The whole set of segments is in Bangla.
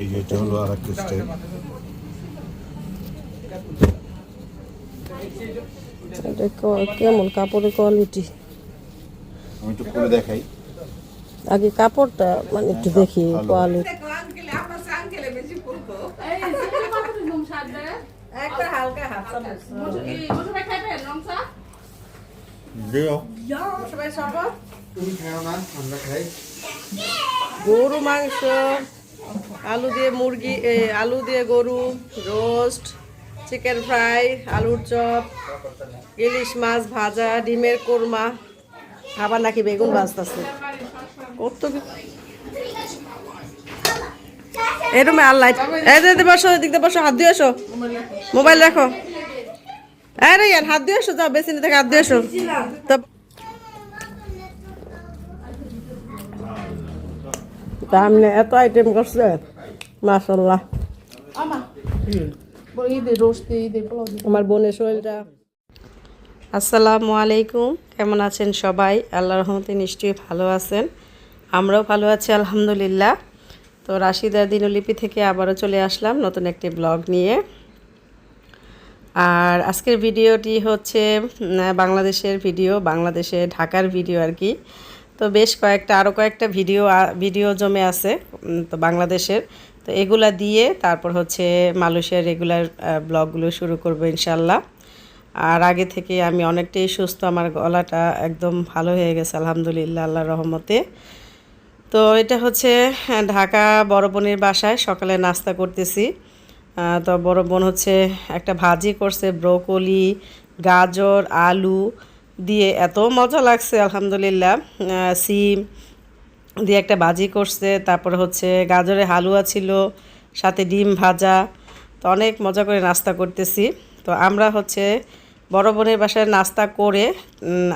এই যে এটা হলো আর একটা স্টাইল কেমন কাপড়ের কোয়ালিটি আমি একটু খুলে দেখাই। আগে কাপড়টা মানে একটু দেখি কোয়ালিটি গরু মাংস। আলু দিয়ে মুরগি আলু দিয়ে গরু, রোস্ট, চিকেন ফ্রাই, আলুর চপ, ইলিশ মাছ ভাজা, ডিমের কোরমা, আবার নাকি বেগুন ভাজতেছে। কত কি- এই রুমে আর এদিকে বসো, এদিক বসো, হাত দিয়ে এসো মোবাইল রাখো। আরে ইয়ার হাত দিয়ে এসো যাও বেশি থেকে হাত দিয়ে এসো তো সামনে এত আইটেম করছে। মাশাল্লাহ আমার বোনের শরীরটা। আসসালামু আলাইকুম। কেমন আছেন সবাই? আল্লাহ রহমতে নিশ্চয়ই ভালো আছেন। আমরাও ভালো আছি আলহামদুলিল্লাহ। তো রাশিদা দিনলিপি থেকে আবারও চলে আসলাম নতুন একটি ব্লগ নিয়ে। আর আজকের ভিডিওটি হচ্ছে বাংলাদেশের ভিডিও বাংলাদেশে ঢাকার ভিডিও আর কি। তো বেশ কয়েকটা আরও কয়েকটা ভিডিও ভিডিও জমে আছে তো বাংলাদেশের। তো এগুলা দিয়ে তারপর হচ্ছে মালয়েশিয়ার রেগুলার ব্লগগুলো শুরু করব ইনশাল্লাহ আর আগে থেকে আমি অনেকটাই সুস্থ, আমার গলাটা একদম ভালো হয়ে গেছে, আলহামদুলিল্লাহ আল্লাহ রহমতে। তো এটা হচ্ছে ঢাকা বড় বোনের বাসায় সকালে নাস্তা করতেছি। তো বড় বোন হচ্ছে একটা ভাজি করছে, ব্রোকলি, গাজর, আলু দিয়ে এত মজা লাগছে, আলহামদুলিল্লাহ। সিম দিয়ে একটা ভাজি করছে, তারপর হচ্ছে গাজরের হালুয়া ছিল, সাথে ডিম ভাজা, তো অনেক মজা করে নাস্তা করতেছি। তো আমরা হচ্ছে বড় বোনের বাসায় নাস্তা করে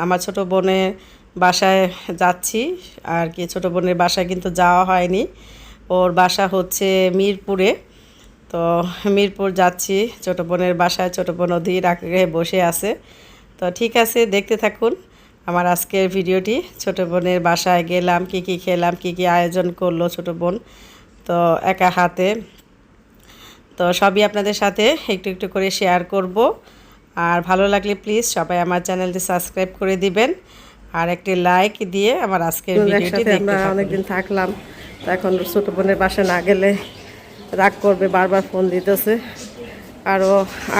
আমার ছোট বোনের বাসায় যাচ্ছি। আর কি ছোট বোনের বাসায় কিন্তু যাওয়া হয়নি। ওর বাসা হচ্ছে মিরপুরে। তো মিরপুর যাচ্ছি, ছোট বোনের বাসায়, ছোট বোন অধীর আগে বসে আছে। তো ঠিক আছে, দেখতে থাকুন। আমার আজকের ভিডিওটি ছোট বোনের বাসায় গেলাম কি কি খেলাম কি কি আয়োজন করল ছোট বোন। তো একা হাতে। তো সবই আপনাদের সাথে একটু একটু করে শেয়ার করব। আর ভালো লাগলে প্লিজ সবাই আমার চ্যানেলটি সাবস্ক্রাইব করে দিবেন। আর একটি লাইক দিয়ে আমার আজকের ভিডিওটি দেখতে অনেকদিন থাকলাম। তো এখন ছোট বোনের বাসায় না গেলে রাগ করবে বারবার ফোন দিতেছে। আরও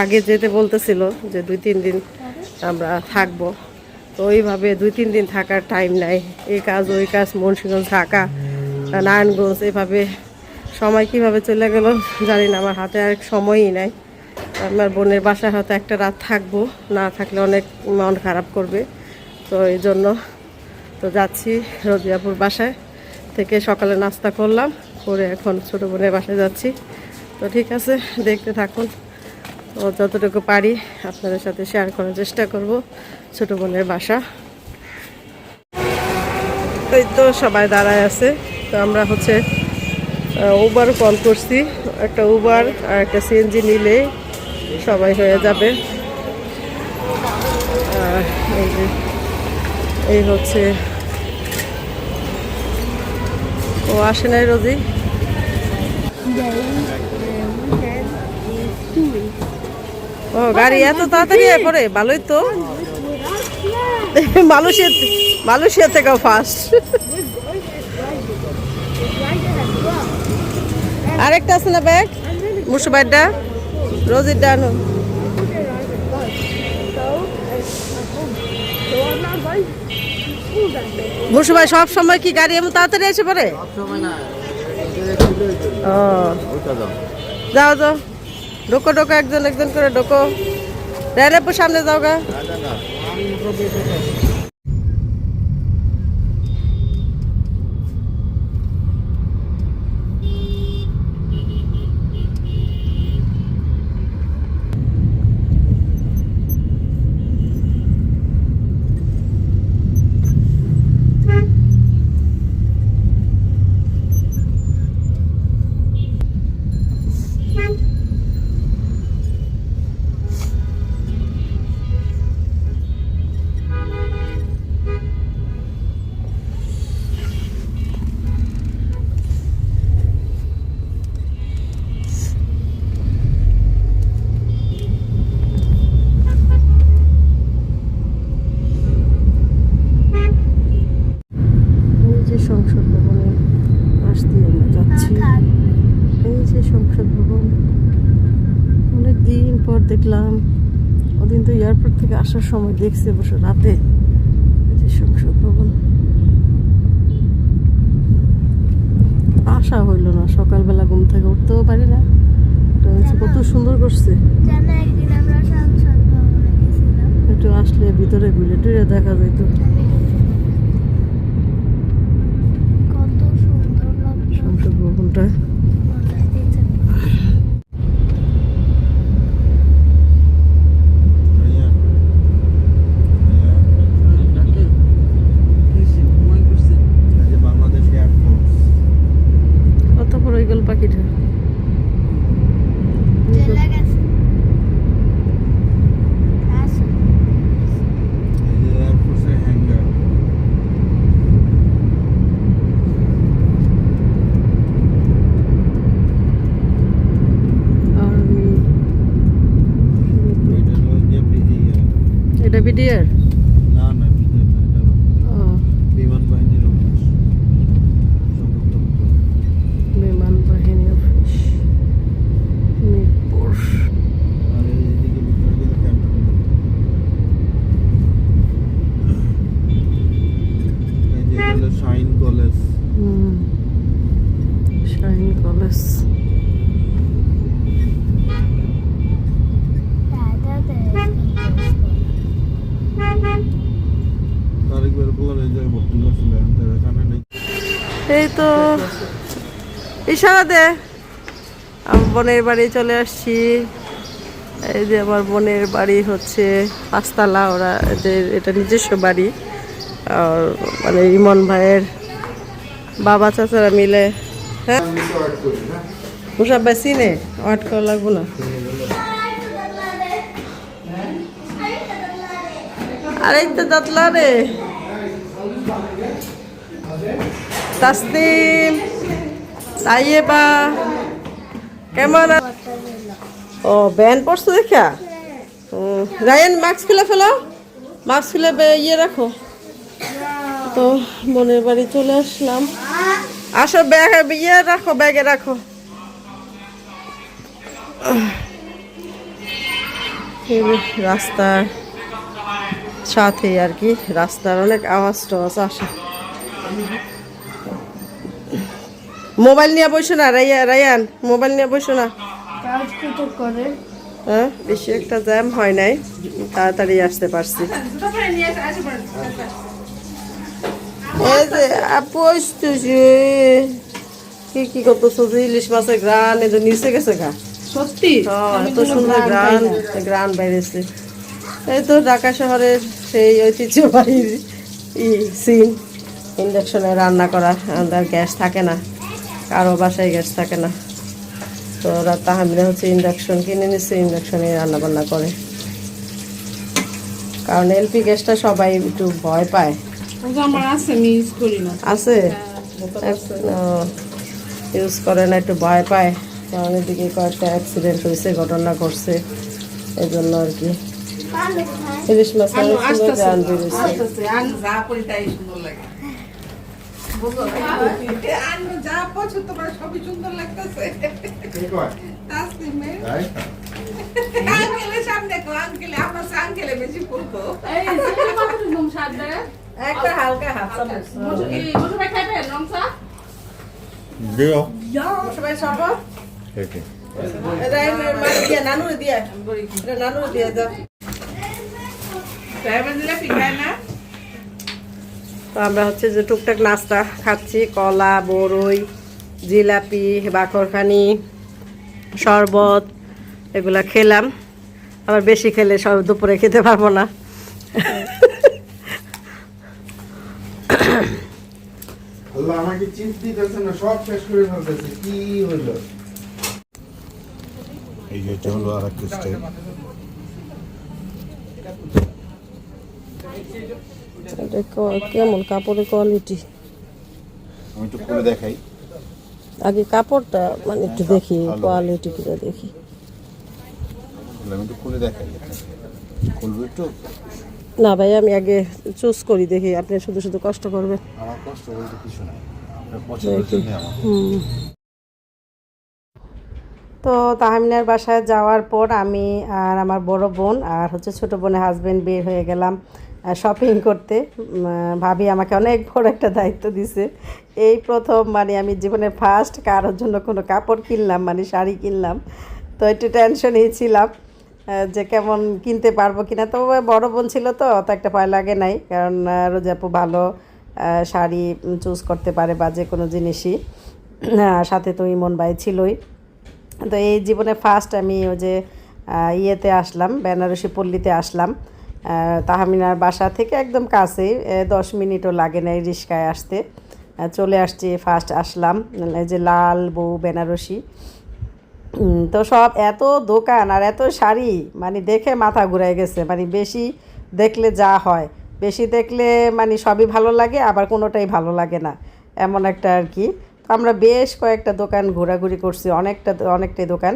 আগে যেতে বলতেছিল যে দুই তিন দিন আমরা থাকব। তো ওইভাবে দুই, তিন দিন থাকার টাইম নাই। এই কাজ, ওই কাজ, মুন্সিগঞ্জ, ঢাকা, নারায়ণগঞ্জ, এভাবে সময় কীভাবে চলে গেল জানি না, আমার হাতে আর সময়ই নাই। আমার বোনের বাসায় হয়তো একটা রাত থাকব, না থাকলে অনেক মন খারাপ করবে। তো এই জন্য তো যাচ্ছি রদিয়াপুর বাসায় থেকে সকালে নাস্তা করলাম, করে এখন ছোটো বোনের বাসায় যাচ্ছি। তো ঠিক আছে, দেখতে থাকুন। তো যতটুকু পারি আপনাদের সাথে শেয়ার করার চেষ্টা করব। ছোটো বোনের বাসা। এই তো সবাই দাঁড়ায় আছে। তো আমরা হচ্ছে উবার কল করছি। একটা উবার আর একটা সিএনজি নিলে সবাই হয়ে যাবে। এই এই হচ্ছে, ও আসে নাই রোজি ও, গাড়ি এত তাড়াতাড়ি পরে ভালোই তো। মালয়েশিয়া মালয়েশিয়া থেকেও ফার্স্ট আরেকটা আছে না ব্যাগ মুসুবাইডটা রোজির ডানো। মুসুবাই সব সময় কি গাড়ি এমন তাড়াতাড়ি এসে পড়ে? যাও যাও। ঢোকো ঢোকো, একজন একজন করে ঢোকো। রেলেপুর সামনে যাও গা। little bit of it. দেখলাম ওদিন তো এয়ারপোর্ট থেকে আসার সময় দেখছি অবশ্য রাতে। যে সংসদ ভবন আশা হইল না সকালবেলা ঘুম থেকে উঠতেও পারি না। কত সুন্দর করছে। একটু আসলে ভিতরে ঘুরে টুরে দেখা যেত কত সুন্দর লাগতো সংসদ ভবনটা মনে দিচ্ছে ভাইয়া এই যে বাংলাদেশ এয়ারফোর্স কত বড় ইগল পাখিটা চলে গেছে আসো এই যে এয়ারফোর্সের হ্যাঙ্গার আর্মি এটা হলো যে বিডিআর এটা বিডিআর না না বিডিআর না এটা হলো বিমান বাহিনীর অফিস সদর দপ্তর বিমান বাহিনী অফিস মিরপুর আর এইদিকে ভিতরে গেলে ক্যান্টনমেন্ট এই যে এটা হলো শাইন কলেজ হুম শাইন কলেজ দাদাতে তারিখবার বলার এই জায়গায় ভর্তি করছিলেন তার এখানে নেই এই তো ইশারা দে। আমার বোনের বাড়ি চলে আসছি। এই যে আমার বোনের বাড়ি হচ্ছে পাঁচতলা, ওরা এদের, এটা নিজস্ব বাড়ি। আর মানে ইমন ভাইয়ের বাবা, চাচারা মিলে। হ্যাঁ? মুসাব ভাই সিনে? ওয়াট করা লাগবো না? আরে তো দাতলা রে। তাসনিম। তাইয়েবা কেমন ও ব্যান পড়ছো দেখা? রায়ান মাস্ক খুলে ফেলো। মাস্ক খুলে ইয়ে রাখো। তো বোনের বাড়ি চলে আসলাম। আসো, ব্যাগ ইয়ে রাখো, ব্যাগে রাখো। রাস্তার সাথে আর কি, রাস্তার অনেক আওয়াজ টাওয়াজ আসে। মোবাইল নিয়ে বসো না রায়ান মোবাইল নিয়ে বসো না। হ্যাঁ বেশি একটা জ্যাম হয় নাই তাড়াতাড়ি আসতে পারছি। এই যে আপু কি কি করতেছো? ইলিশ মাছের গ্রান এই যে নিচে গেছে গা। সত্যি? এত সুন্দর গ্রান গ্রান বাইরেছে। এই তো ঢাকা শহরের সেই ঐতিহ্যবাহীর ই সিন ইন্ডাকশনে রান্না করা গ্যাস থাকে না। কারও বাসায় গ্যাস থাকে না। তো ওরা তাহমিরা হচ্ছে ইন্ডাকশন কিনে নিচ্ছে ইন্ডাকশনে রান্না বান্না করে। কারণ এলপি গ্যাসটা সবাই একটু ভয় পায়। আছে ইউজ করি না। আছে? ইউজ করে না একটু ভয় পায়। কারণ এদিকে কয়েকটা অ্যাক্সিডেন্ট হয়েছে ঘটনা করছে এই জন্য আর কি। ইলিশ মাছ সুন্দর জান বেরোছে আসতেছে আন যা যা পছন্দ করে সবই সুন্দর লাগতেছে। তাসলিমের আঙ্কেলের সামনে কো আঙ্কেলে আমার আঙ্কেলে বেশি ফুলতো একটা হালকা হাফ দিও। সবাই সব। একে দিয়ে নানুরে দিয়ে। নানুরে দিয়ে দাও না? তো আমরা হচ্ছে যে টুকটাক নাস্তা খাচ্ছি কলা বড়ই জিলাপি বাকরখানি শরবত এগুলা খেলাম। আবার বেশি খেলে সব দুপুরে খেতে পারব না। আমাকে চিপস দিতেছে না সব শেষ করে ফেলতেছে। কি হলো? এই যে এটা হলো আর একটা স্টাইল এটা ক- কেমন কাপড়ের কোয়ালিটি আমি একটু খুলে দেখাই। আগে কাপড়টা মানে একটু দেখি কোয়ালিটি কিটা দেখি। আমি একটু খুলে দেখাই খুলবো একটু? না ভাই আমি আগে চুজ করি দেখি আপনি শুধু শুধু কষ্ট করবেন। আমার কষ্ট বলতে কিছু নাই। তো তাহমিনার বাসায় যাওয়ার পর আমি আর আমার বড় বোন আর হচ্ছে ছোট বোনের হাজবেন্ড বের হয়ে গেলাম। শপিং করতে। ভাবি আমাকে অনেক বড় একটা দায়িত্ব দিছে। এই প্রথম মানে আমি জীবনে ফার্স্ট কারোর জন্য কোনো কাপড় কিনলাম মানে শাড়ি কিনলাম। তো একটু টেনশনেই ছিলাম যে কেমন কিনতে পারব কিনা। তো বড় বোন ছিল তো, অত একটা ভয় লাগে নাই। কারণ রোজাপু ভালো শাড়ি চুজ করতে পারে বা যে কোনো জিনিসই। সাথে তো ইমন ভাই ছিলই। তো এই জীবনে ফার্স্ট আমি ওই যে ইয়েতে আসলাম, বেনারসি পল্লীতে আসলাম। তাহমিনার বাসা থেকে একদম কাছেই এ, দশ মিনিটও লাগে না রিক্সায় আসতে। চলে আসছি ফার্স্ট আসলাম এই যে লাল বউ বেনারসি। তো সব এত দোকান আর এত শাড়ি মানে দেখে মাথা ঘুরাই গেছে মানে বেশি দেখলে যা হয় বেশি দেখলে মানে সবই ভালো লাগে আবার কোনোটাই ভালো লাগে না এমন একটা আর কি। তো আমরা বেশ কয়েকটা দোকান ঘোরাঘুরি করছি অনেকটা অনেকটাই দোকান।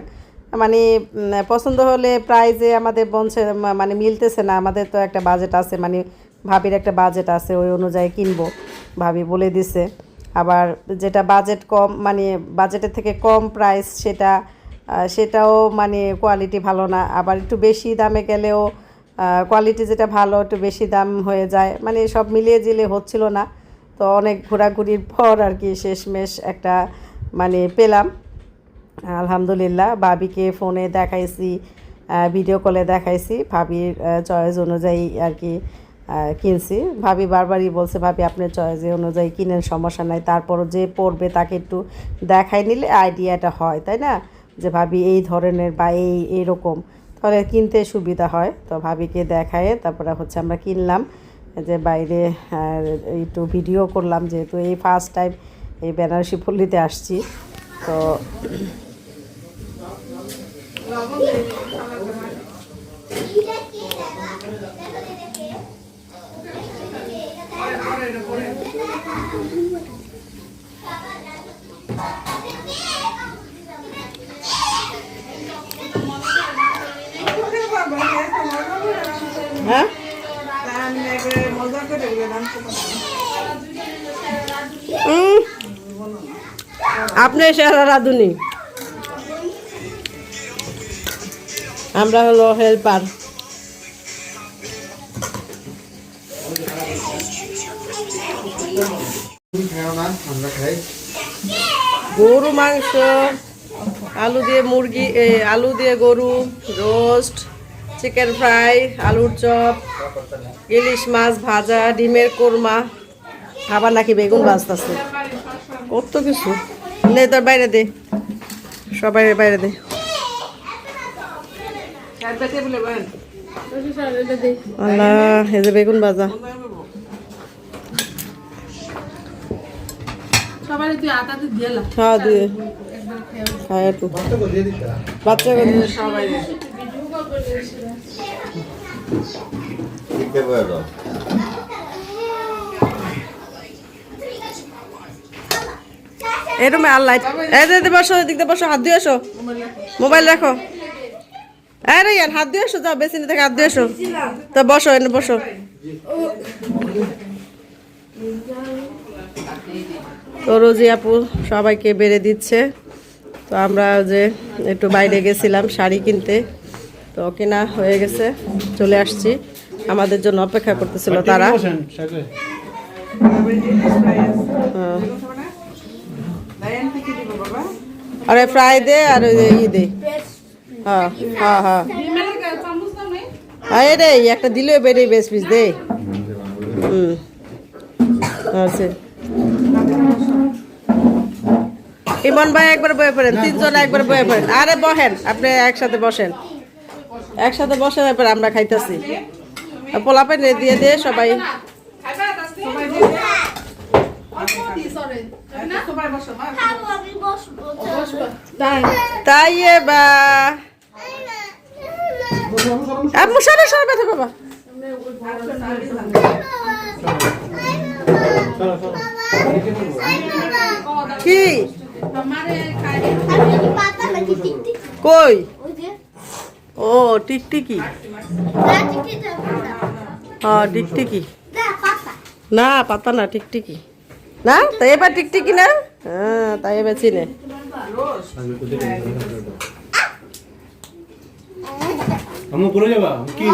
মানে পছন্দ হলে প্রাইজে আমাদের বলছে মা- মানে মিলতেছে না। আমাদের তো একটা বাজেট আছে মানে ভাবির একটা বাজেট আছে, ওই অনুযায়ী কিনবো, ভাবি বলে দিছে। আবার যেটা বাজেট কম মানে বাজেটের থেকে কম প্রাইস সেটা সেটাও মানে কোয়ালিটি ভালো না। আবার একটু বেশি দামে গেলেও কোয়ালিটি যেটা ভালো, একটু বেশি দাম হয়ে যায়। মানে সব মিলিয়ে জিলে হচ্ছিল না। তো অনেক ঘোরাঘুরির পর আর কি শেষমেশ একটা মানে পেলাম। আলহামদুলিল্লাহ, ভাবিকে ফোনে দেখাইছি ভিডিও কলে দেখাইছি, ভাবির চয়েস অনুযায়ী আর কি কিনছি। ভাবি বারবারই বলছে, ভাবি আপনার চয়েস অনুযায়ী কিনেন, সমস্যা নাই। তারপরও যে পড়বে তাকে একটু দেখাই নিলে আইডিয়াটা হয়, তাই না? যে, ভাবি, এই ধরনের বা এই, এরকম। তাহলে কিনতে সুবিধা হয়। তো ভাবিকে দেখায় তারপরে হচ্ছে আমরা কিনলাম। যে, বাইরে একটু ভিডিও করলাম, যেহেতু এই ফার্স্ট টাইম এই বেনারসি পল্লীতে আসছি। তো হ্যাঁ? মজা করে আপনি সেরা রাঁধুনি। আমরা হলো হেল্পার। গরু, মাংস, আলু দিয়ে মুরগি আলু দিয়ে গরু, রোস্ট, চিকেন ফ্রাই, আলুর চপ, ইলিশ মাছ ভাজা, ডিমের কোরমা। আবার নাকি বেগুন ভাজতেছে। কত কিছু। নে তোর বাইরে দে। সবাই বাইরে দে। আল্লাহ এই যে বেগুন ভাজা। সবাই তুই আটাতে দিয়েলা হ্যাঁ দিয়ে হ্যাঁ একটু কত করে দিয়ে দিতা বাচ্চা সবাই ¿Qué puedo? এরমে আর লাইট এই দে দে বসো এদিক দিয়ে বসো হাত দিয়ে এসো মোবাইল রাখো। আরে ইয়ার হাত দিয়ে এসো যাও বেশি থেকে হাত দিয়ে এসো তো বসো এনে বসো। তো রোজি আপু সবাইকে বেড়ে দিচ্ছে। তো আমরা যে একটু বাইরে গেছিলাম শাড়ি কিনতে তো কেনা হয়ে গেছে চলে আসছি। আমাদের জন্য অপেক্ষা করতেছিল তারা হ্যাঁ। লাইন থেকে দিব বাবা আরে ফ্রাই দে আর ই দে হ্যাঁ হ্যাঁ হ্যাঁ। আরে রে একটা দিলে বেড়ে বেশ পিস দে। হুম আচ্ছা ইমন ভাই একবার বয়ে পড়েন তিনজন একবার বয়ে পড়েন। আরে বহেন আপনি একসাথে বসেন। একসাথে বসেন এরপর আমরা খাইতেছি। পোলাপেন দিয়ে দিয়ে সবাই সবাই বসো মা খাব আমি বসবো। তাই বা। আম্মু সরে সরে ব্যথা বাবা কি? কই? ও টিকটিকি। হ্যাঁ টিকটিকি। না পাতা না টিকটিকি। না? তাই এবার টিকটিকি না। হ্যাঁ তাই এবার চিনে আমি যাবা? কি?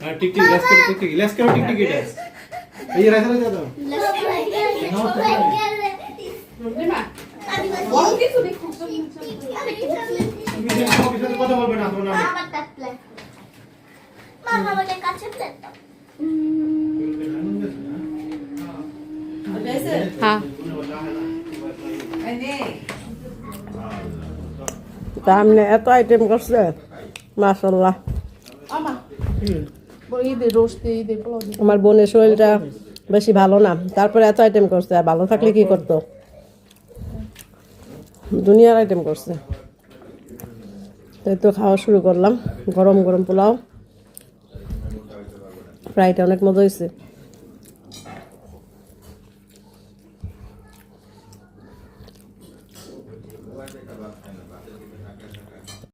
হ্যাঁ টিকটিকি লেস করে টিকটিকি। লেস করে টিকটিকি এটা। এই রাইসা দাও। কথা বলবে না তোমরা আমার মামা বলে কাছে প্লেট দাও হ্যাঁ এই নে তা আপনি এত আইটেম করছে? মাসাল্লাহ আমার বোনের শরীরটা বেশি ভালো না। তারপরে এত আইটেম করছে আর ভালো থাকলে কি করতো? দুনিয়ার আইটেম করছে। তাই তো খাওয়া শুরু করলাম। গরম গরম পোলাও। ফ্রাইটা অনেক মজা হয়েছে।